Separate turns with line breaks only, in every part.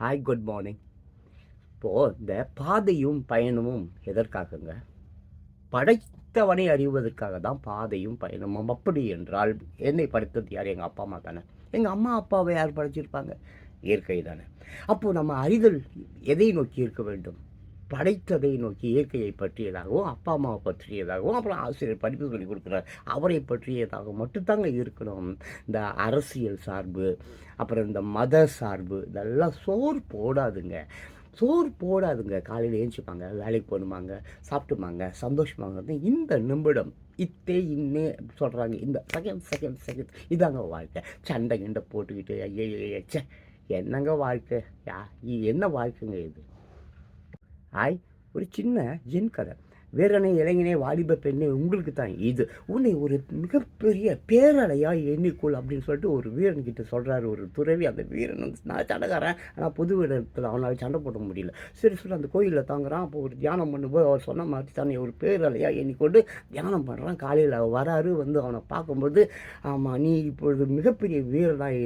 Hi good morning இப்போது இந்த பாதையும் பயணமும் எதற்காகங்க? படைத்தவனை அறிவதற்காக தான் பாதையும் பயணமும். அப்படி என்றால் என்னை படைத்தது யார்? எங்கள் அப்பா அம்மா தானே. எங்கள் அம்மா அப்பாவை யார் படைச்சிருப்பாங்க? இயற்கை தானே. அப்போது நம்ம அறிதல் எதை நோக்கி இருக்க வேண்டும்? படைத்ததை நோக்கி இயற்கையை பற்றியதாகவும் அப்பா அம்மாவை பற்றியதாகவும் அப்புறம் ஆசிரியர் படிப்பு சொல்லிக் கொடுக்குறார். அவரை பற்றியதாகவும் மட்டும்தாங்க இருக்கணும். இந்த அரசியல் சார்பு அப்புறம் இந்த மத சார்பு இதெல்லாம் சோறு போடாதுங்க. சோறு போடாதுங்க. காலையில் ஏஞ்சிப்பாங்க வேலைக்கு போகணுமாங்க சாப்பிட்டுமாங்க சந்தோஷமாங்க இந்த நிமிடம். இத்தே இன்னே சொல்கிறாங்க இந்த செகண்ட் செகண்ட் செகண்ட் இதாங்க வாழ்க்கை. சண்டை கிண்டை போட்டுக்கிட்டு ஐயோ ச்சே என்னங்க வாழ்க்கை? யா என்ன வாழ்க்கைங்க இது? ஆய் ஒரு சின்ன என் கதை. வீரனை இளைஞனே வாலிப பெண்ணே உங்களுக்கு தான் இது. உன்னை ஒரு மிகப்பெரிய பேரலையாக எண்ணிக்கொள் அப்படின்னு சொல்லிட்டு ஒரு வீரன் கிட்ட சொல்கிறாரு ஒரு துறவி. அந்த வீரன் வந்து, நான் சண்டைக்காரன். ஆனால் புது இடத்துல அவனால் சண்டை போட முடியல. சரி சொல்லி அந்த கோயிலில் தாங்குறான். அப்போ ஒரு தியானம் பண்ணும்போது அவர் சொன்ன மாதிரி தன்னை ஒரு பேரலையாக எண்ணிக்கொண்டு தியானம் பண்ணுறான் காலையில் வராரு வந்து அவனை பார்க்கும்போது ஆமாம் நீ இப்பொழுது மிகப்பெரிய வீரனாக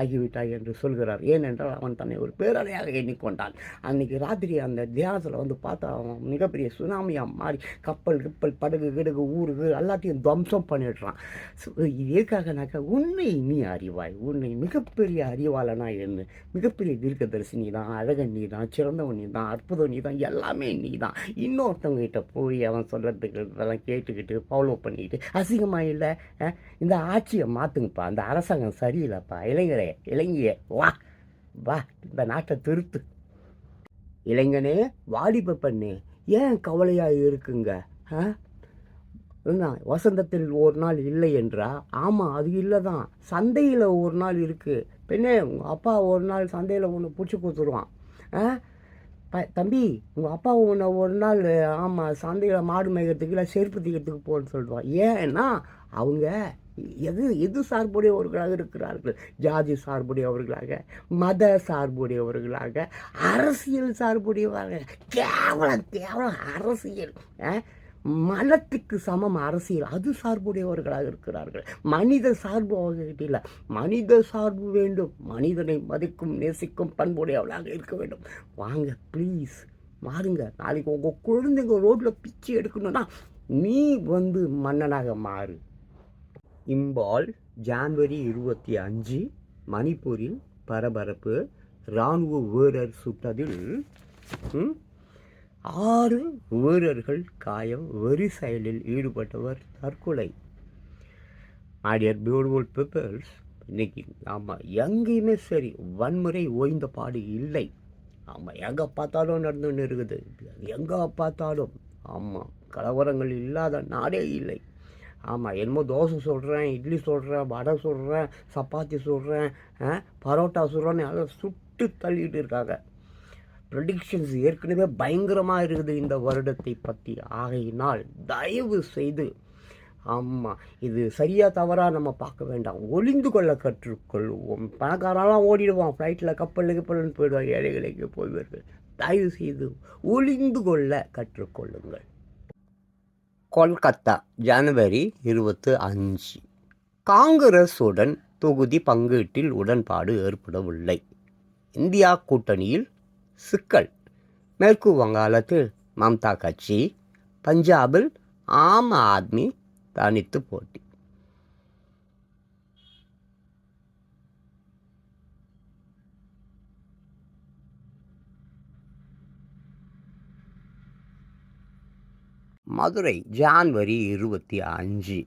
ஆகிவிட்டாய் என்று சொல்கிறார். ஏனென்றால் அவன் தன்னை ஒரு பேரலையாக எண்ணிக்கொண்டான். அன்னைக்கு ராத்திரி அந்த தியானத்தில் வந்து பார்த்தா அவன் மிகப்பெரிய சுனாமியாக மாறி கப்பல் கிப்பல் படகு கிடகு ஊருகு எல்லாத்தையும் துவம்சம் பண்ணிடுறான். ஸோ இது எதுக்காகனாக்கா உன்னை நீ அறிவாய். உன்னை மிகப்பெரிய அறிவாளனா என்ன மிகப்பெரிய தீர்க்கதரிசி நீ தான் அழகன் நீ தான் சிறந்தவன் நீ தான் அற்புதம் நீ தான் எல்லாமே நீ தான் இன்னொருத்தவங்ககிட்ட போய் அவன் சொல்கிறதுக்கு இதெல்லாம் கேட்டுக்கிட்டு ஃபாலோ பண்ணிக்கிட்டு அசிங்கமாக இல்லை? இந்த ஆட்சியை மாற்றுங்கப்பா அந்த அரசாங்கம் சரியில்லைப்பா. இளைஞரே இளைஞ வா வா இந்த நாட்டை திருத்து. இளைஞனே வாலிப பண்ணு ஏன் கவலையாக இருக்குங்க? ஆ? என்ன வசந்தத்தில் ஒரு நாள் இல்லை என்றா? ஆமாம் அது இல்லை தான் சந்தையில் ஒரு நாள் இருக்குது பெண்ணே உங்கள் அப்பா ஒரு நாள் சந்தையில் ஒன்று பிடிச்சி கொடுத்துருவான். ஆ? ப தம்பி உங்கள் அப்பா உன்னை ஒரு நாள் ஆமாம் சந்தையில் மாடு மேய்க்கிறதுக்கு இல்லை செருப்பு தீக்கிறதுக்கு போகணும்னு சொல்லுவான். ஏன்னா அவங்க எது எது சார்புடையவர்களாக இருக்கிறார்கள்? ஜாதி சார்புடையவர்களாக மத சார்புடையவர்களாக அரசியல் சார்புடையவர்கள் கேவலம் கேவலம் அரசியல் ஆ? மனத்துக்கு சமம் அரசியல் அது சார்புடையவர்களாக இருக்கிறார்கள். மனித சார்பு அவங்ககிட்ட இல்லை. மனித சார்பு வேண்டும். மனிதனை மதிக்கும் நேசிக்கும் பண்புடையவர்களாக இருக்க வேண்டும். வாங்க ப்ளீஸ் மாறுங்க நாளைக்கு உங்கள் குழந்தைங்க ரோட்டில் பிச்சை எடுக்கணும்னா நீ வந்து மன்னனாக மாறு. இம்பால் ஜான்வரி இருபத்தி அஞ்சு மணிப்பூரில் பரபரப்பு இராணுவ வீரர் சுட்டதில் ஆறு வீரர்கள் காயம் வெறி செயலில் ஈடுபட்டவர் தற்கொலை. ஆடியர் பியூட்டிஃபுல் பீப்பிள்ஸ் இன்னைக்கு ஆமாம் எங்கேயுமே சரி வன்முறை ஓய்ந்த பாடு இல்லை. ஆமாம் எங்கே பார்த்தாலும் நடந்துன்னு இருக்குது. எங்கே பார்த்தாலும் ஆமாம் கலவரங்கள் இல்லாத நாடே இல்லை. ஆமாம் என்னமோ தோசை சொல்கிறேன் இட்லி சொல்கிறேன் வடை சொல்கிறேன் சப்பாத்தி சொல்கிறேன் பரோட்டா சொல்கிறேன்னு அதை சுட்டு தள்ளிட்டு இருக்காங்க. ப்ரொடிக்ஷன்ஸ் ஏற்கனவே பயங்கரமாக இருக்குது இந்த வருடத்தை பற்றி ஆகையினால் தயவு செய்து ஆமாம் இது சரியாக தவறாக நம்ம பார்க்க வேண்டாம். ஒளிந்து கொள்ள கற்றுக்கொள்வோம். பணக்காரெல்லாம் ஓடிடுவான். ஃப்ளைட்டில் கப்பல் கப்பல்னு போயிடுவான். ஏழைகளுக்கு போய்வார்கள் தயவு செய்து ஒளிந்து கொள்ள கற்றுக்கொள்ளுங்கள். கொல்கத்தா ஜனவரி இருபத்து அஞ்சு. காங்கிரஸுடன் தொகுதி பங்கீட்டில் உடன்பாடு ஏற்படவில்லை. இந்தியா கூட்டணியில் சிக்கல். மேற்கு வங்காளத்தில் மம்தா கட்சி பஞ்சாபில் ஆம் ஆத்மி தனித்து போட்டி. மதுரை ஜான்வரி இருபத்தி அஞ்சு.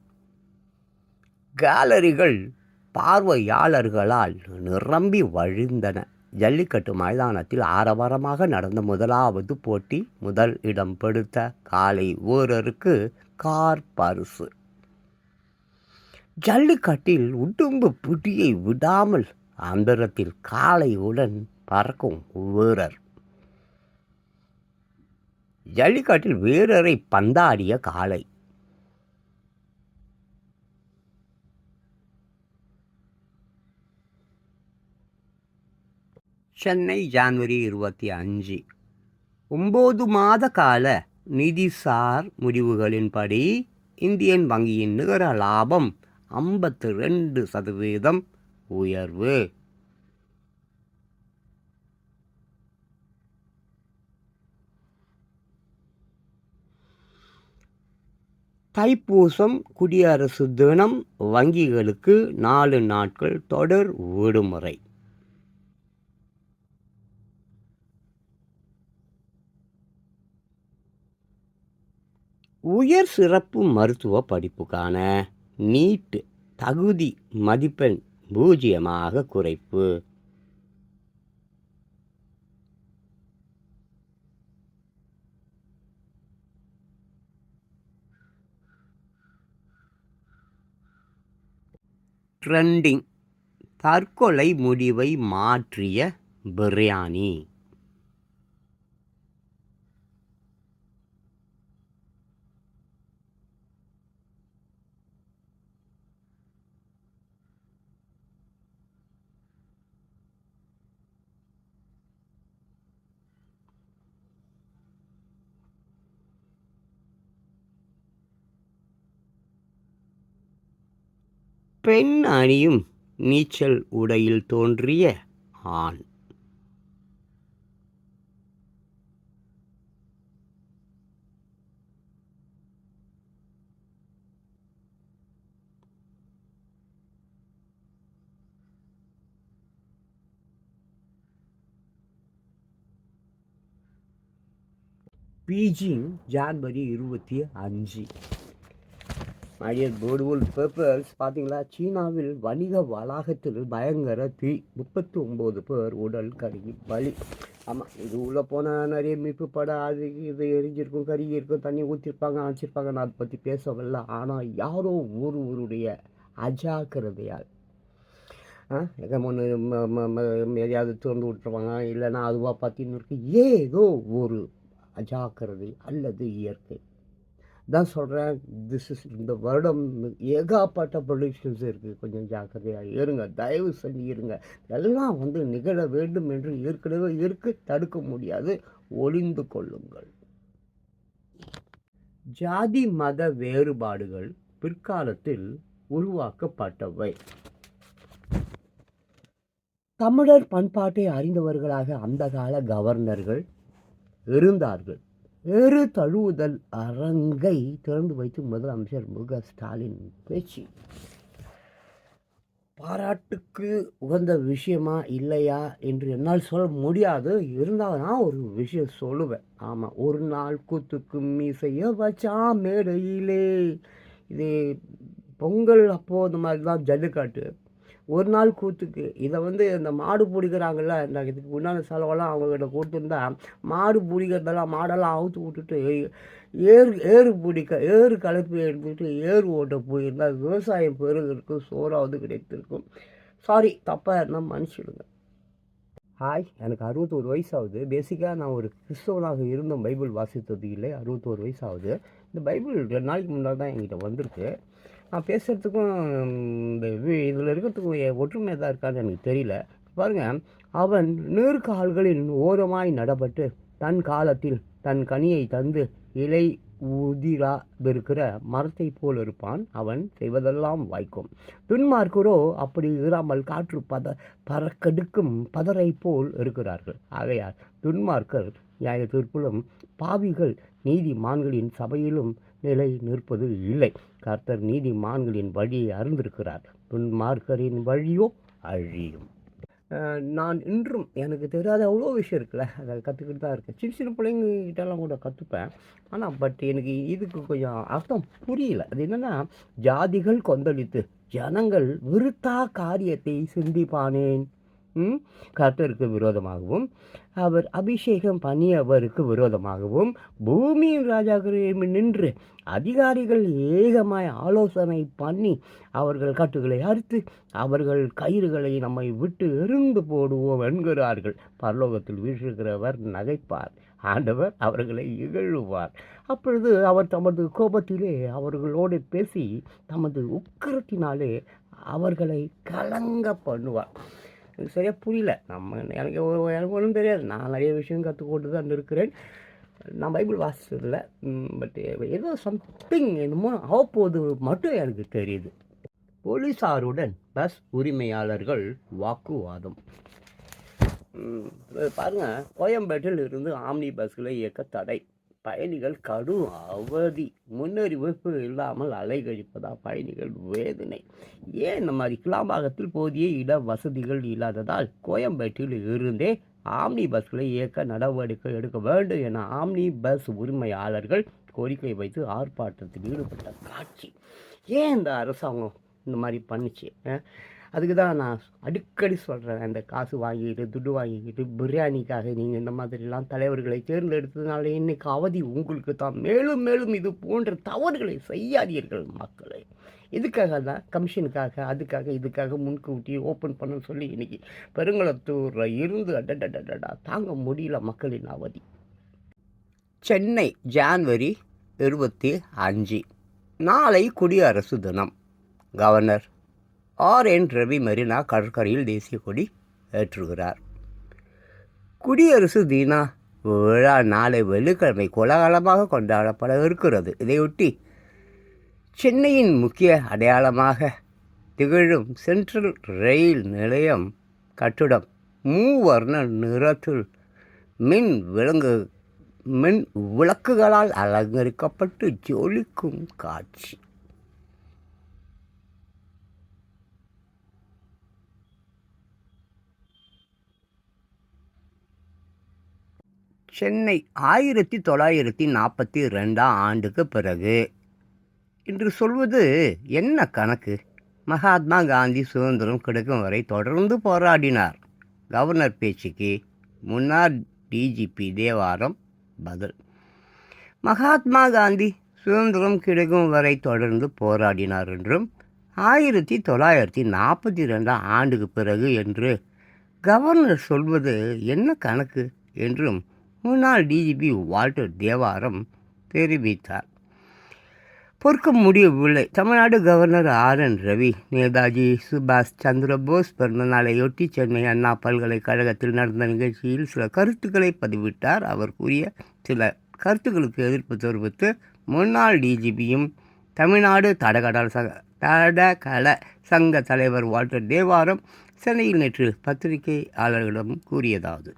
கேலரிகள் பார்வையாளர்களால் நிரம்பி வழிந்தன. ஜல்லிக்கட்டு மைதானத்தில் ஆரவாரமாக நடந்த முதலாவது போட்டி முதல் இடம் பிடித்த காலை வீரருக்கு கார் பரிசு. ஜல்லிக்கட்டில் உடும்பு பிடியை விடாமல் அந்தரத்தில் காளையுடன் பறக்கும் வீரர். ஜல்லிக்கட்டில் வீரரை பந்தாடிய காளை. சென்னை ஜான்வரி இருபத்தி அஞ்சு. ஒம்பது மாத கால நிதிசார் முடிவுகளின்படி இந்தியன் வங்கியின் நிகர லாபம் ஐம்பத்து ரெண்டு சதவீதம் உயர்வு. தைப்பூசம் குடியரசு தினம் வங்கிகளுக்கு நாலு நாட்கள் தொடர் விடுமுறை. உயர் சிறப்பு மருத்துவ படிப்புக்கான நீட் தகுதி மதிப்பெண் பூஜ்ஜியமாக குறைப்பு. ட்ரெண்டிங் தற்கொலை முடிவை மாற்றிய பிரியாணி. பெண் அணியும் நீச்சல் உடையில் தோன்றிய ஆண். பீஜிங் ஜான்வரி இருபத்தி அஞ்சு. மைடியர் போர்டுவுல் பேப்பர்ஸ் பார்த்தீங்களா சீனாவில் வணிக வளாகத்தில் பயங்கர தீ முப்பத்தி ஒம்பது பேர் உடல் கருகி பலி. ஆமாம் இது உள்ளே போனால் நிறைய மீட்பு படம் அது இது எரிஞ்சிருக்கும் கருகி இருக்கும் தண்ணி ஊற்றிருப்பாங்க அணைச்சிருப்பாங்க நான் அதை பற்றி பேசவில்லை. ஆனால் யாரோ ஒருவருடைய அஜாக்கிரதையால் எங்கே ஒன்று எதையாவது திறந்து விட்டுருவாங்க இல்லைன்னா அதுவாக பார்த்தீங்கன்னு இருக்கு ஏதோ ஒரு அஜாக்கிரதை அல்லது இயற்கை. தான் சொல்கிறேன் திஸ் இஸ் இந்த வருடம் ஏகாப்பட்ட ப்ரொடிக்ஷன்ஸ் இருக்குது கொஞ்சம் ஜாக்கிரதையாக இருங்க. தயவு செஞ்சு இருங்க. எல்லாம் வந்து நிகழ வேண்டும் என்று ஏற்கனவே இருக்கு. தடுக்க முடியாது. ஒளிந்து கொள்ளுங்கள். ஜாதி மத வேறுபாடுகள் பிற்காலத்தில் உருவாக்கப்பட்டவை. தமிழர் பண்பாட்டை அறிந்தவர்களாக அந்த கால கவர்னர்கள் இருந்தார்கள். ஏறு தழுவுதல் அரங்கை திறந்து வைத்து முதலமைச்சர் முக ஸ்டாலின் பேச்சு. பாராட்டுக்கு உகந்த விஷயமா இல்லையா என்று என்னால் சொல்ல முடியாது. இருந்தால் நான் ஒரு விஷயம் சொல்லுவேன். ஆமாம் ஒரு நாள் கூத்துக்கு மீசைய வச்சா மேடையிலே. இது பொங்கல் அப்போது இந்த மாதிரி தான் ஜல்லிக்காட்டு. ஒரு நாள் கூத்துக்கு. இதை வந்து இந்த மாடு பிடிக்கிறாங்கல்ல இந்த இதுக்கு உண்டான செலவெல்லாம் அவங்கக்கிட்ட கொடுத்துருந்தா மாடு பிடிக்கிறதெல்லாம் மாடெல்லாம் அவுத்து விட்டுட்டு ஏறு ஏறு பிடிக்க ஏறு கலப்பி எடுத்துட்டு ஏறு ஓட்ட போயிருந்தால் விவசாயம் பெருகிறதுக்கும் சோறாவது கிடைத்திருக்கும். சாரி தப்பாக இருந்தால் மன்னிச்சிடுங்க. ஹாய் எனக்கு அறுபத்தோரு வயசு ஆகுது பேசிக்காக நான் ஒரு கிறிஸ்தவனாக இருந்தும் பைபிள் வாசித்தது இல்லை. அறுபத்தோரு வயசு ஆகுது இந்த பைபிள் ரெண்டு நாளைக்கு முன்னாடி தான் என்கிட்ட வந்திருக்கு. நான் பேசுகிறதுக்கும் இந்த இதில் இருக்கிறதுக்கும் ஒற்றுமை தான் இருக்கான்னு எனக்கு தெரியல. பாருங்கள் அவன் நீர்கால்களின் ஓரமாய் நடப்பட்டு தன் காலத்தில் தன் கனியை தந்து இலை உதிராவிருக்கிற மரத்தை போல் இருப்பான். அவன் செய்வதெல்லாம் வாய்க்கும். துன்மார்க்கரோ அப்படி இராமல் காற்று பத பறக்கெடுக்கும் பதரை போல் இருக்கிறார்கள். ஆகையால் துன்மார்க்கர் நியாய தீர்ப்பிலும் பாவிகள் நீதிமான்களின் சபையிலும் நிலை நிற்பது இல்லை. கர்த்தர் நீதிமான்களின் வழியை அறிந்திருக்கிறார். துன்மார்க்கரின் வழியோ அழியும். நான் இன்றும் எனக்கு தெரியாத அவ்வளோ விஷயம் இருக்குல்ல. அதை கற்றுக்கிட்டு தான் இருக்கேன். சின்ன சின்ன பிள்ளைங்ககிட்டலாம் கூட கற்றுப்பேன் ஆனால் பட் எனக்கு இதுக்கு கொஞ்சம் அர்த்தம் புரியல. அது என்னென்னா ஜாதிகள் கொந்தளித்து ஜனங்கள் விருத்தா காரியத்தை சிந்திப்பானேன். கர்த்தருக்கு விரோதமாகவும் அவர் அபிஷேகம் பண்ணியவருக்கு விரோதமாகவும் பூமியின் ராஜாக்கள் நின்று அதிகாரிகள் ஏகமாய் ஆலோசனை பண்ணி அவர்கள் கட்டுகளை அறுத்து அவர்கள் கயிறுகளை நம்மை விட்டு எரிந்து போடுவோம் என்கிறார்கள். பரலோகத்தில் வீசுகிறவர் நகைப்பார். ஆண்டவர் அவர்களை இகழுவார். அப்பொழுது அவர் தமது கோபத்திலே அவர்களோடு பேசி தமது உக்கிரத்தினாலே அவர்களை கலங்க பண்ணுவார். எனக்கு சரியாக புரியல. நம்ம எனக்கு எனக்கு ஒன்றும் தெரியாது. நான் நிறைய விஷயம் கற்றுக்கொண்டு தான் இருக்கிறேன். நான் பைபிள் வாசிச்சதில்ல. பட் ஏதோ சம்திங் என்னமோ ஆகப்போது மட்டும் எனக்கு தெரியுது. போலீஸாருடன் பஸ் உரிமையாளர்கள் வாக்குவாதம். பாருங்கள் கோயம்பேட்டில் இருந்து ஆம்னி பஸ்களை இயக்க தடை. பயணிகள் கடும் அவதி. முன்னறிவிப்பு இல்லாமல் அலைகழிப்பதா? பயணிகள் வேதனை. ஏன் இந்த மாதிரி? கிளாம்பாக்கத்தில் போதிய இட வசதிகள் இல்லாததால் கோயம்பேட்டில் இருந்தே ஆம்னி பஸ்களை இயக்க நடவடிக்கை எடுக்க வேண்டும் என ஆம்னி பஸ் உரிமையாளர்கள் கோரிக்கை வைத்து ஆர்ப்பாட்டத்தில் ஈடுபட்ட காட்சி. ஏன் இந்த அரசாங்கம் இந்த மாதிரி பண்ணுச்சு? அதுக்கு தான் நான் அடிக்கடி சொல்கிறேன் அந்த காசு வாங்கிட்டு துட்டு வாங்கிக்கிட்டு பிரியாணிக்காக நீங்கள் இந்த மாதிரிலாம் தலைவர்களை தேர்ந்தெடுத்ததுனால இன்னைக்கு அவதி உங்களுக்கு தான். மேலும் மேலும் இது போன்ற தவறுகளை செய்யாதீர்கள் மக்களை. இதுக்காக தான் கமிஷனுக்காக அதுக்காக இதுக்காக முன்கூட்டி ஓப்பன் பண்ண சொல்லி இன்னைக்கு பெருங்குளத்தூரில் இருந்து அடடடடா தாங்க முடியல மக்களின் அவதி. சென்னை ஜான்வரி இருபத்தி அஞ்சு. நாளை குடியரசு தினம். Governor R N Ravi Marina கடற்கரையில் தேசிய கொடி ஏற்றுகிறார். குடியரசு தினா விழா நாளை வெள்ளிக்கிழமை கோலாகலமாக கொண்டாடப்பட இருக்கிறது. இதையொட்டி சென்னையின் முக்கிய அடையாளமாக திகழும் சென்ட்ரல் ரயில் நிலையம் கட்டிடம் மூவர்ண நிறத்தில் மின் விலங்கு மின் விளக்குகளால் அலங்கரிக்கப்பட்டு ஜொலிக்கும் காட்சி. சென்னை ஆயிரத்தி தொள்ளாயிரத்தி நாற்பத்தி ரெண்டாம் ஆண்டுக்கு பிறகு. என்று சொல்வது என்ன கணக்கு? மகாத்மா காந்தி சுதந்திரம் கிடைக்கும் வரை தொடர்ந்து போராடினார். கவர்னர் பேச்சுக்கு முன்னாள் டிஜிபி தேவாரம் பதில். மகாத்மா காந்தி சுதந்திரம் கிடைக்கும் வரை தொடர்ந்து போராடினார் என்றும் ஆயிரத்தி தொள்ளாயிரத்தி நாற்பத்தி ரெண்டாம் ஆண்டுக்கு பிறகு என்று கவர்னர் சொல்வது என்ன கணக்கு? என்றும் முன்னாள் டிஜிபி வால்டர் தேவாரம் தெரிவித்தார். பொறுக்க முடியவில்லை Tamil Nadu governor R. N. Ravi Netaji சுபாஷ் சந்திர போஸ் பிறந்தநாளையொட்டி சென்னை அண்ணா பல்கலைக்கழகத்தில் நடந்த நிகழ்ச்சியில் சில கருத்துக்களை பதிவிட்டார். அவர் கூறிய சில கருத்துக்களுக்கு எதிர்ப்பு தெரிவித்து முன்னாள் டிஜிபியும் தமிழ்நாடு தடகடல் சங்க தடகள சங்க தலைவர் வால்டர் தேவாரம் சென்னையில் நேற்று பத்திரிகையாளர்களிடம் கூறியதாவது.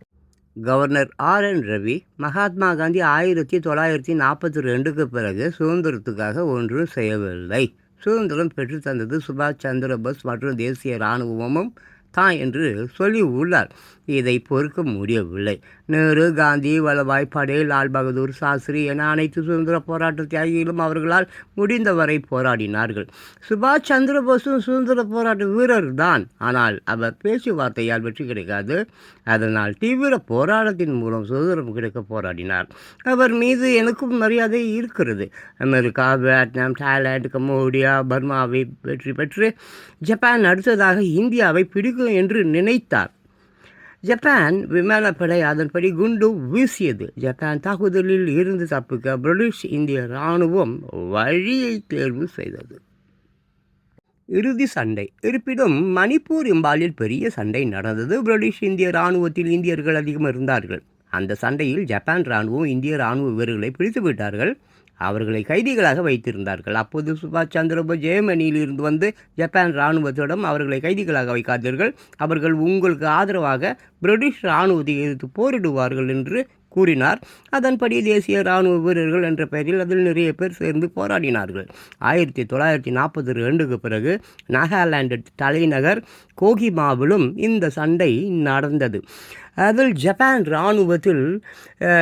Governor R N Ravi Mahatma Gandhi ஆயிரத்தி தொள்ளாயிரத்தி நாற்பத்தி ரெண்டுக்கு பிறகு சுதந்திரத்துக்காக ஒன்றும் செய்யவில்லை. சுதந்திரம் பெற்றுத் தந்தது சுபாஷ் சந்திர போஸ் மற்றும் தேசிய இராணுவமும் தான் என்று சொல்லி உள்ளார். இதை பொறுக்க முடியவில்லை. நேரு காந்தி வல்லபாய் படேல் லால் பகதூர் சாஸ்திரி என அனைத்து சுதந்திர போராட்ட தியாகிகளும் அவர்களால் முடிந்தவரை போராடினார்கள். சுபாஷ் சந்திரபோஸும் சுதந்திர போராட்ட வீரர் தான். ஆனால் அவர் பேச்சுவார்த்தையால் வெற்றி கிடைக்காது. அதனால் தீவிர போராட்டத்தின் மூலம் சுதந்திரம் கிடைக்க போராடினார். அவர் மீது எனக்கும் மரியாதை இருக்கிறது. அமெரிக்கா வியட்நாம் தாய்லாந்து கம்போடியா பர்மாவை வெற்றி பெற்று ஜப்பான் அடுத்ததாக இந்தியாவை பிடிக்கும் என்று நினைத்தார். ஜப்பான் விமானப்படை அதன்படி குண்டு வீசியது. ஜப்பான் தாக்குதலில் இருந்து தப்பிக்க பிரிட்டிஷ் இந்திய இராணுவம் வழியை தேர்வு செய்தது. இறுதி சண்டை. இருப்பினும் மணிப்பூர் இம்பாலில் பெரிய சண்டை நடந்தது. பிரிட்டிஷ் இந்திய இராணுவத்தில் இந்தியர்கள் அதிகம் இருந்தார்கள். அந்த சண்டையில் ஜப்பான் இராணுவம் இந்திய இராணுவ வீரர்களை பிடித்து விட்டார்கள் அவர்களை கைதிகளாக வைத்திருந்தார்கள். அப்போது சுபாஷ் சந்திரபோஸ் ஜெர்மனியில் இருந்து வந்து ஜப்பான் இராணுவத்திடம் அவர்களை கைதிகளாக வைக்காதீர்கள். அவர்கள் உங்களுக்கு ஆதரவாக பிரிட்டிஷ் இராணுவத்தை எதிர்த்து போரிடுவார்கள் என்று கூறினார். அதன்படி தேசிய இராணுவ வீரர்கள் என்ற பெயரில் அதில் நிறைய பேர் சேர்ந்து போராடினார்கள். ஆயிரத்தி தொள்ளாயிரத்தி நாற்பத்தி ரெண்டுக்கு பிறகு நாகாலாந்து தலைநகர் கோகிமாவிலும் இந்த சண்டை நடந்தது. அதில் ஜப்பான் இராணுவத்தில்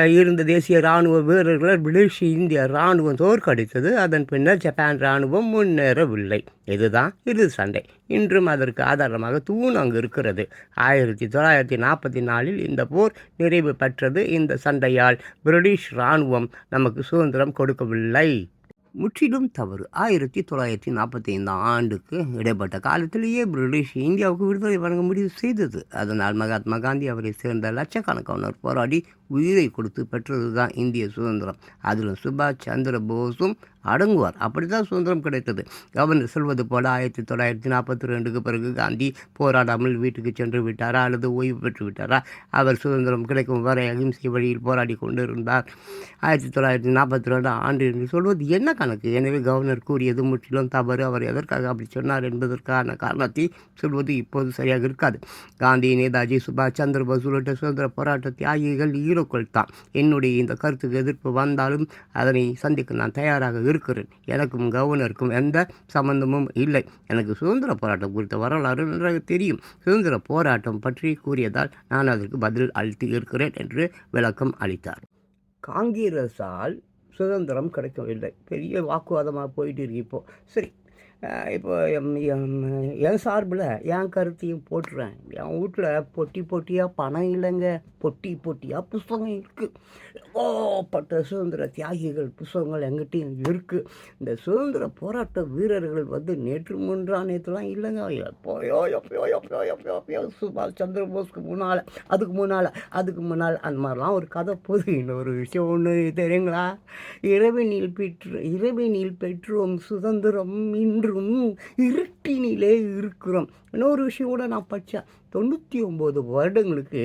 இருந்த தேசிய இராணுவ வீரர்களை பிரிட்டிஷ் இந்திய இராணுவம் தோற்கடித்தது. அதன் பின்னர் ஜப்பான் இராணுவம் முன்னேறவில்லை. இதுதான் இறுதி சண்டை. இன்றும் அதற்கு ஆதாரமாக தூண் அங்கு இருக்கிறது. ஆயிரத்தி தொள்ளாயிரத்தி நாற்பத்தி நாலில் இந்த போர் நிறைவு பெற்றது. இந்த சண்டையால் பிரிட்டிஷ் இராணுவம் நமக்கு சுதந்திரம் கொடுக்கவில்லை. முற்றிலும் தவறு. ஆயிரத்தி தொள்ளாயிரத்தி நாற்பத்தி ஐந்தாம் ஆண்டுக்கு இடைப்பட்ட காலத்திலேயே பிரிட்டிஷ் இந்தியாவுக்கு விடுதலை வழங்க முடிவு செய்தது. அதனால் மகாத்மா காந்தி அவரை சேர்ந்த லட்சக்கணக்கானோர் போராடி உயிரை கொடுத்து பெற்றது தான் இந்திய சுதந்திரம். அதில் சுபாஷ் சந்திர போஸும் அடங்குவார். அப்படித்தான் சுதந்திரம் கிடைத்தது. கவர்னர் சொல்வது போல் ஆயிரத்தி தொள்ளாயிரத்தி நாற்பத்தி ரெண்டுக்கு பிறகு காந்தி போராடாமல் வீட்டுக்கு சென்று விட்டாரா அல்லது ஓய்வு பெற்று விட்டாரா? அவர் சுதந்திரம் கிடைக்கும் வரை அகிம்சை வழியில் போராடி கொண்டிருந்தார். ஆயிரத்தி தொள்ளாயிரத்தி நாற்பத்தி ரெண்டு ஆண்டு என்று சொல்வது என்ன கணக்கு? எனவே கவர்னர் கூறியது முற்றிலும் தவறு. அவர் எதற்காக அப்படி சொன்னார் என்பதற்கான காரணத்தை சொல்வது இப்போது சரியாக இருக்காது. காந்தி நேதாஜி சுபாஷ் சந்திர போஸ் உள்ளிட்ட சுதந்திர போராட்ட தியாகிகள் ஈரோ உள்ளுக்குள் தான். என்னுடைய இந்த கருத்துக்கு எதிர்ப்பு வந்தாலும் அதனை சந்திக்க நான் தயாராக இருக்கிறேன். எனக்கும் கவர்னருக்கும் எந்த சம்பந்தமும் இல்லை. எனக்கு சுதந்திர போராட்டம் குறித்த வரலாறு நன்றாக தெரியும். சுதந்திர போராட்டம் பற்றி கூறியதால் நான் அதற்கு பதில் அளித்து இருக்கிறேன் என்று விளக்கம் அளித்தார். காங்கிரஸால் சுதந்திரம் கிடைக்கவில்லை. பெரிய வாக்குவாதமாக போயிட்டு இருக்கு இப்போது சரி இப்போ எம் எம் என் சார்பில் என் கருத்தையும் போட்டுறேன். என் வீட்டில் பொட்டி பொட்டியாக பணம் இல்லைங்க. பொட்டி பொட்டியாக புஸ்தகம் இருக்குது பட்ட சுதந்திர தியாகிகள் புஸ்தகங்கள் எங்கிட்டையும் இருக்குது இந்த சுதந்திர போராட்ட வீரர்கள் வந்து நேற்று முன்றா இல்லைங்க. எப்போயோ எப்போயோ எப்போயோ எப்பயோ எப்போயோ சுபாஷ் சந்திர போஸ்க்கு முன்னால் அதுக்கு முன்னால் அதுக்கு முன்னால் அந்த மாதிரிலாம் ஒரு கதை போது இன்னொரு விஷயம் ஒன்று தெரியுங்களா? இரவினில் பெற்று இரவினில் பெற்றோம் சுதந்திரம் இன்று. இன்றும் இருட்டினிலே இருக்கிறோம். இன்னொரு விஷயம் கூட நான் படித்தேன் தொண்ணூற்றி ஒம்பது வருடங்களுக்கு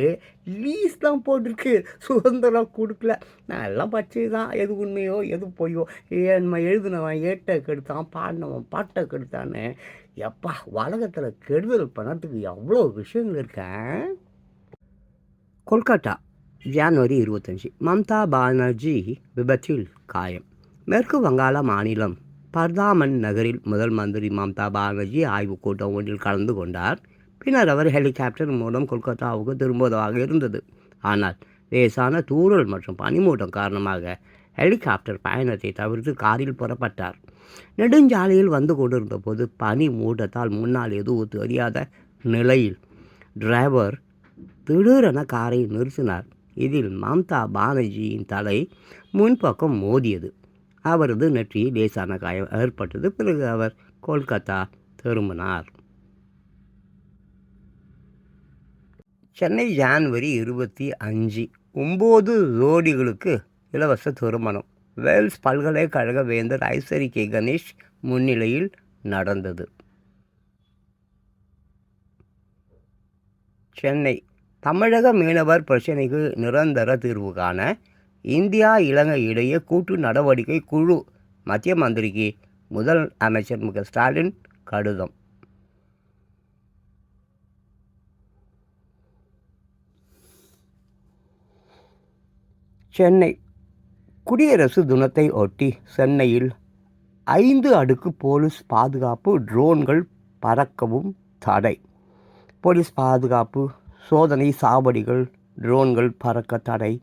லீஸ் தான் போட்டிருக்கு. சுதந்திரம் கொடுக்கல. நான் எல்லாம் படிச்சது தான் எது உண்மையோ எது பொய்யோ. நம்ம எழுதினவன் ஏட்டை கெடுத்தான் பாடினவன் பாட்டை கெடுத்தான்னு. எப்பா உலகத்தில் கெடுதல் பண்ணத்துக்கு எவ்வளோ விஷயங்கள் இருக்கேன் கொல்கத்தா ஜனவரி இருபத்தஞ்சி. மம்தா பானர்ஜி விபத்தில் காயம். மேற்கு வங்காள மாநிலம் பர்தாமன் நகரில் முதல் மந்திரி மம்தா பானர்ஜி ஆய்வுக் கூட்டம் ஒன்றில் கலந்து கொண்டார். பின்னர் அவர் ஹெலிகாப்டர் மூலம் கொல்கத்தாவுக்கு திரும்புவதாக இருந்தது. ஆனால் லேசான தூறல் மற்றும் பனிமூட்டம் காரணமாக ஹெலிகாப்டர் பயணத்தை தவிர்த்து காரில் புறப்பட்டார். நெடுஞ்சாலையில் வந்து கொண்டிருந்த போது பனி மூட்டத்தால் முன்னால் எதுவும் தெரியாத நிலையில் டிரைவர் திடீரென காரை நிறுத்தினார். இதில் மம்தா பானர்ஜியின் தலை முன்பக்கம் மோதியது. அவரது நெற்றியில் லேசான காயம் ஏற்பட்டது. பிறகு அவர் கொல்கத்தா திரும்பினார். சென்னை ஜான்வரி இருபத்தி அஞ்சு ஒம்பது ஜோடிகளுக்கு இலவச திருமணம். வேல்ஸ் பல்கலைக்கழக வேந்தர் ஐசரி கே கணேஷ் முன்னிலையில் நடந்தது. சென்னை தமிழக மீனவர் பிரச்சினைக்கு நிரந்தர தீர்வு காண இந்தியா இலங்கை இடையே கூட்டு நடவடிக்கை குழு. மத்திய மந்திரிக்கு முதல் அமைச்சர் மு ஸ்டாலின் கடிதம். சென்னை. குடியரசு தினத்தை ஒட்டி சென்னையில் ஐந்து அடுக்கு போலீஸ் பாதுகாப்பு ட்ரோன்கள் பறக்கவும் தடை. போலீஸ் பாதுகாப்பு சோதனை சாவடிகள் ட்ரோன்கள் பறக்க தடை.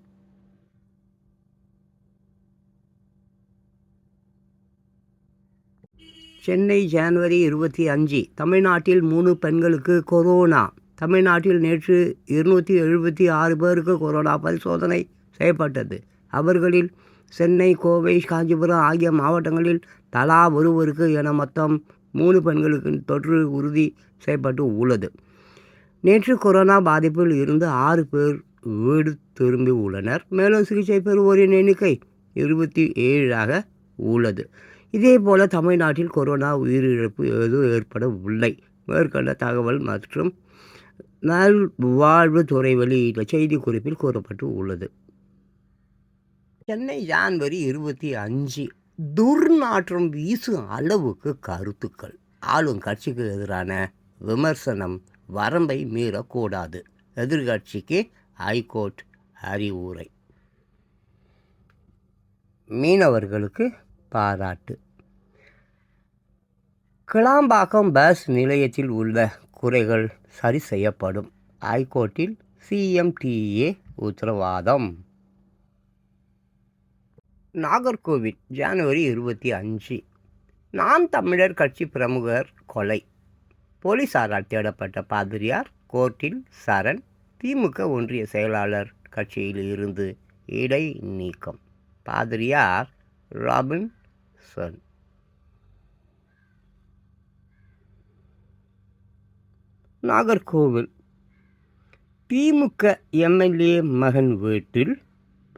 சென்னை ஜனவரி இருபத்தி அஞ்சு தமிழ்நாட்டில் மூணு பெண்களுக்கு கொரோனா. தமிழ்நாட்டில் நேற்று இருநூற்றி எழுபத்தி ஆறு பேருக்கு கொரோனா பரிசோதனை செய்யப்பட்டது. அவர்களில் சென்னை கோவை காஞ்சிபுரம் ஆகிய மாவட்டங்களில் தலா ஒருவருக்கு என மொத்தம் மூணு பெண்களுக்கு தொற்று உறுதி செய்யப்பட்டு உள்ளது. நேற்று கொரோனா பாதிப்பில் இருந்து ஆறு பேர் வீடு திரும்பி உள்ளனர். மேலும் சிகிச்சை பெறுவோரின் எண்ணிக்கை இருபத்தி ஏழாக உள்ளது. இதேபோல தமிழ்நாட்டில் கொரோனா உயிரிழப்பு எதுவும் ஏற்படவில்லை மேற்கண்ட தகவல் மற்றும் நல்வாழ்வுத்துறை வெளியிட்ட செய்திக்குறிப்பில் கூறப்பட்டு உள்ளது. சென்னை ஜான்வரி இருபத்தி அஞ்சு. துர்நாற்றம் வீசும் அளவுக்கு கருத்துக்கள். ஆளும் கட்சிக்கு எதிரான விமர்சனம் வரம்பை மீறக்கூடாது. எதிர்கட்சிக்கு ஹைகோர்ட் அறிவுரை. மீனவர்களுக்கு பாராட்டு. கிளாம்பாக்கம் பஸ் நிலையத்தில் உள்ள குறைகள் சரி செய்யப்படும். ஹைகோர்ட்டில் சிஎம்டிஏ உத்தரவாதம். நாகர்கோவில் ஜனவரி இருபத்தி அஞ்சு. நாம் தமிழர் கட்சி பிரமுகர் கொலை. போலீசாரால் தேடப்பட்ட பாதிரியார் கோர்ட்டில் சரண். திமுக ஒன்றிய செயலாளர் கட்சியில் இருந்து இடை நீக்கம் பாதிரியார் ராபின்சன் நாகர்கோவில். திமுக எம்எல்ஏ மகன் வீட்டில்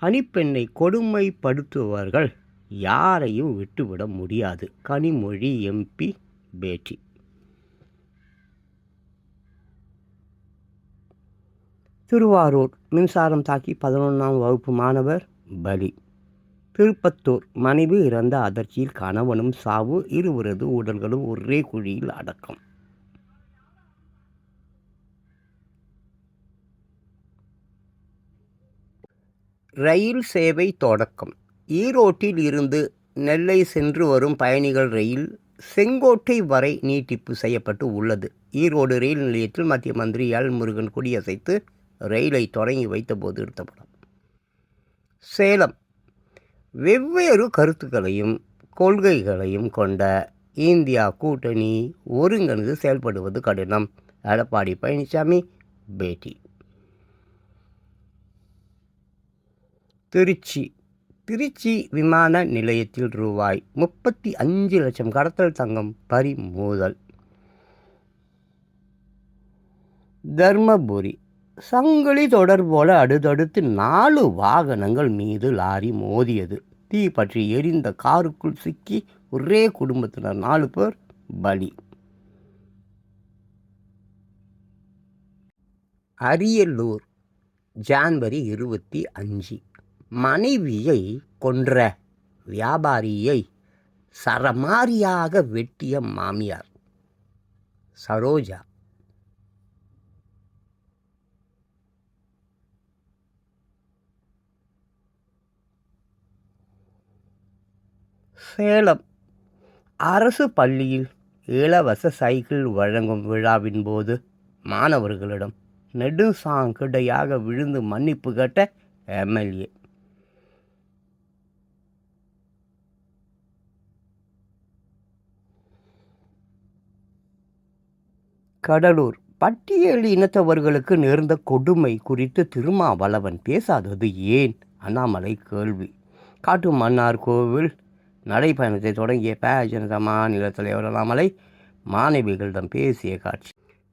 பணிப்பெண்ணை கொடுமைப்படுத்துபவர்கள் யாரையும் விட்டுவிட முடியாது. கனிமொழி எம்பி பேட்டி. திருவாரூர். மின்சாரம் தாக்கி பதினொன்றாம் வகுப்பு மாணவர் பலி. திருப்பத்தூர் மனைவி இறந்த அதிர்ச்சியில் கணவனும் சாவு இருவரது உடல்களும் ஒரே குழியில் அடக்கம். ரயில் சேவை தொடக்கம். ஈரோட்டில் இருந்து நெல்லை சென்று வரும் பயணிகள் ரயில் செங்கோட்டை வரை நீட்டிப்பு செய்யப்பட்டு உள்ளது. ஈரோடு ரயில் நிலையத்தில் மத்திய மந்திரி எல். முருகன் கொடியசைத்து ரயிலை தொடங்கி வைத்தபோது எடுத்த படம். சேலம் வெவ்வேறு கருத்துக்களையும் கொள்கைகளையும் கொண்ட இந்தியா கூட்டணி ஒருங்கிணைந்து செயல்படுவது கடினம். எடப்பாடி பழனிசாமி பேட்டி. திருச்சி. திருச்சி விமான நிலையத்தில் ரூபாய் முப்பத்தி அஞ்சு லட்சம் கடத்தல் தங்கம் பறிமுதல். தர்மபுரி. சங்கிலி தொடர் போல அடுத்தடுத்து நாலு வாகனங்கள் மீது லாரி மோதியது. தீ பற்றி எரிந்த காருக்குள் சிக்கி ஒரே குடும்பத்தினர் நாலு பேர் பலி. அரியலூர் ஜான்வரி இருபத்தி அஞ்சு. மனைவியை கொன்ற வியாபாரியை சரமாரியாக வெட்டிய மாமியார் சரோஜா. சேலம். அரசு பள்ளியில் இலவச சைக்கிள் வழங்கும் விழாவின் போது மாணவர்களிடம் நெடுசாங்கிடையாக விழுந்து மன்னிப்பு கேட்ட எம்எல்ஏ. கடலூர். பட்டியல் இனத்தவர்களுக்கு நேர்ந்த கொடுமை குறித்து திருமாவளவன் பேசாதது ஏன்? அண்ணாமலை கேள்வி. காட்டு மன்னார் கோவில் நடைப்பயணத்தை தொடங்கிய ப ஜனதா மாநில தலைவர் அண்ணாமலை மாணவிகளிடம் பேசிய காட்சி.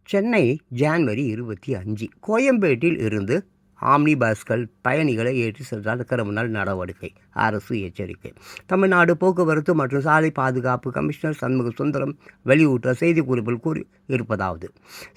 சென்னை ஜான்வரி இருபத்தி அஞ்சு. கோயம்பேட்டில் இருந்து ஆம்னி பஸ்கள் பயணிகளை ஏற்றி சென்றால் கிரிமினல் நடவடிக்கை. அரசு எச்சரிக்கை. தமிழ்நாடு போக்குவரத்து மற்றும் சாலை பாதுகாப்பு கமிஷனர் சண்முக சுந்தரம் வெளியிட்ட செய்திக்குறிப்பில் கூறி இருப்பதாவது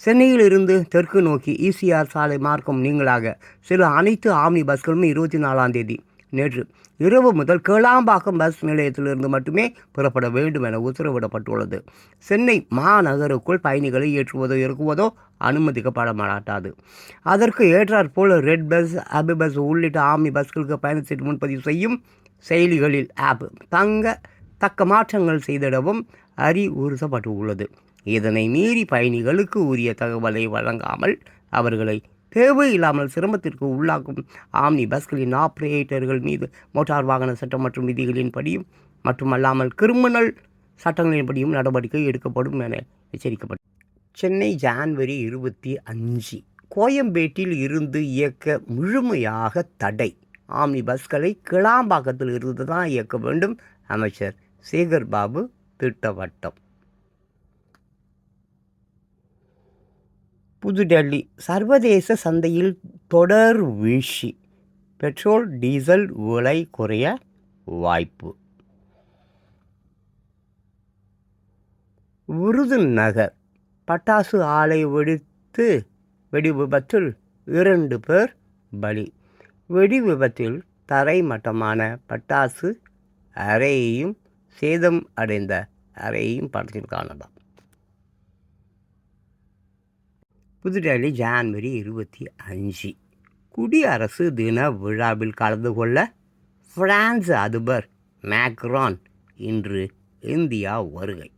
சென்னையில் இருந்து தெற்கு நோக்கி இசிஆர் சாலை மார்க்கம் நீங்களாக சில அனைத்து ஆம்னி பஸ்களும் இருபத்தி நாலாம் தேதி நேற்று இரவு முதல் கேளாம்பாக்கம் பஸ் நிலையத்திலிருந்து மட்டுமே புறப்பட வேண்டும் என உத்தரவிடப்பட்டுள்ளது. சென்னை மாநகருக்குள் பயணிகளை ஏற்றுவதோ இறக்குவதோ அனுமதிக்கப்பட மாட்டாது அதற்கு ஏற்றாற்போல் ரெட் பஸ் அபி பஸ் உள்ளிட்ட ஆமி பஸ்களுக்கு பயணச்சீட்டு முன்பதிவு செய்யும் செயலிகளில் ஆப் தங்க தக்க மாற்றங்கள் செய்திடவும் அறிவுறுத்தப்பட்டுள்ளது. இதனை மீறி பயணிகளுக்கு உரிய தகவலை வழங்காமல் அவர்களை தேவையில்லாமல் சிரமத்திற்கு உள்ளாக்கும் ஆம்னி பஸ்களின் ஆப்ரேட்டர்கள் மீது மோட்டார் வாகன சட்டம் மற்றும் விதிகளின்படியும் மட்டுமல்லாமல் கிரிமினல் சட்டங்களின்படியும் நடவடிக்கை எடுக்கப்படும் என எச்சரிக்கப்பட்டது சென்னை ஜான்வரி இருபத்தி அஞ்சு. கோயம்பேட்டில் இருந்து இயக்க முழுமையாக தடை. ஆம்னி பஸ்களை கிளாம்பாக்கத்தில் இருந்து தான் இயக்க வேண்டும். அமைச்சர் சேகர் பாபு திட்டவட்டம். புதுடெல்லி சர்வதேச சந்தையில் தொடர் வீழ்ச்சி. பெட்ரோல் டீசல் விலை குறைய வாய்ப்பு. விருதுநகர் பட்டாசு ஆலை வெடித்து வெடி விபத்தில் இரண்டு பேர் பலி. வெடி விபத்தில் தரைமட்டமான பட்டாசு அறையையும் சேதம் அடைந்த அறையையும் படத்தில் காணலாம். புதுடெல்லி ஜான்வரி இருபத்தி அஞ்சு. குடியரசு தின விழாவில் கலந்து கொள்ள பிரான்ஸ் அதிபர் மேக்ரான் இன்று இந்தியா வருகை.